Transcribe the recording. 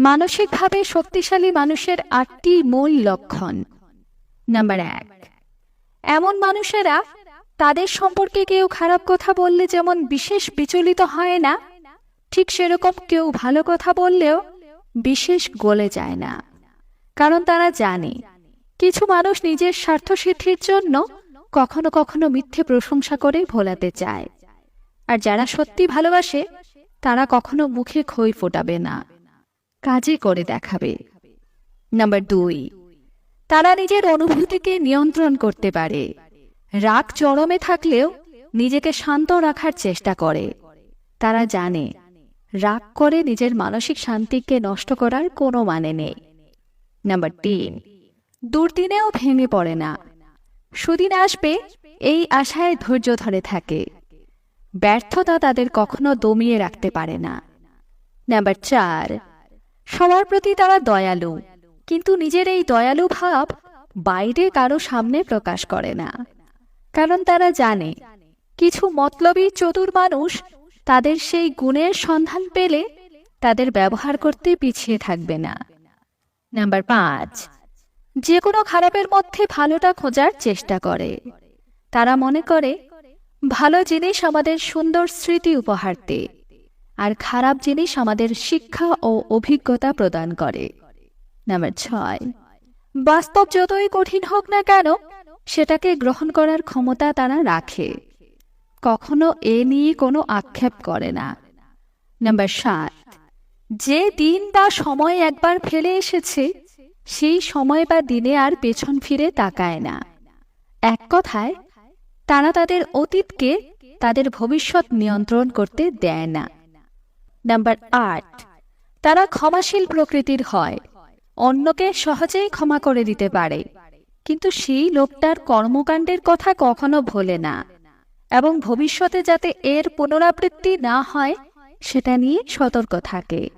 মানসিকভাবে শক্তিশালী মানুষের আটটি মূল লক্ষণ। নাম্বার এক, এমন মানুষেরা তাদের সম্পর্কে কেউ খারাপ কথা বললে যেমন বিশেষ বিচলিত হয় না, ঠিক সেরকম কেউ ভালো কথা বললেও বিশেষ গলে যায় না। কারণ তারা জানে, কিছু মানুষ নিজের স্বার্থসিদ্ধির জন্য কখনো কখনো মিথ্যে প্রশংসা করে ভোলাতে চায়। আর যারা সত্যি ভালোবাসে, তারা কখনো মুখে খই ফোটাবে না। কাজে করে দেখাবে। নাম্বার দুই, তারা নিজের অনুভূতিকে নিয়ন্ত্রণ করতে পারে। রাগ চরমে থাকলেও নিজেকে শান্ত রাখার চেষ্টা করে। তারা জানে, রাগ করে নিজের মানসিক শান্তিকে নষ্ট করার কোনো মানে নেই। নাম্বার তিন, দুর্দিনেও ভেঙে পড়ে না। সুদিন আসবে, এই আশায় ধৈর্য ধরে থাকে। ব্যর্থতা তাদের কখনো দমিয়ে রাখতে পারে না। নাম্বার চার সবার প্রতি তারা দয়ালু। কিন্তু নিজের এই দয়ালু ভাব বাইরে কারও সামনে প্রকাশ করে না। কারণ তারা জানে, কিছু মতলবী চতুর মানুষ তাদের সেই গুণের সন্ধান পেলে তাদের ব্যবহার করতে পিছিয়ে থাকবে না। নাম্বার পাঁচ, যে কোনো খারাপের মধ্যে ভালোটা খোঁজার চেষ্টা করে। তারা মনে করে, ভালো জিনিস আমাদের সুন্দর স্মৃতি উপহার দেয়। আর খারাপ জিনিস আমাদের শিক্ষা ও অভিজ্ঞতা প্রদান করে। নাম্বার ছয়, বাস্তব যতই কঠিন হোক না কেন, সেটাকে গ্রহণ করার ক্ষমতা তারা রাখে। কখনো এ নিয়ে কোনো আক্ষেপ করে না। নাম্বার সাত, যে দিন বা সময় একবার ফেলে এসেছে, সেই সময় বা দিনে আর পেছন ফিরে তাকায় না। এক কথায়, তারা তাদের অতীতকে তাদের ভবিষ্যৎ নিয়ন্ত্রণ করতে দেয় না। নাম্বার আট, তারা ক্ষমাশীল প্রকৃতির হয়। অন্যকে সহজেই ক্ষমা করে দিতে পারে। কিন্তু সেই লোকটার কর্মকাণ্ডের কথা কখনো ভোলে না। এবং ভবিষ্যতে যাতে এর পুনরাবৃত্তি না হয়, সেটা নিয়ে সতর্ক থাকে।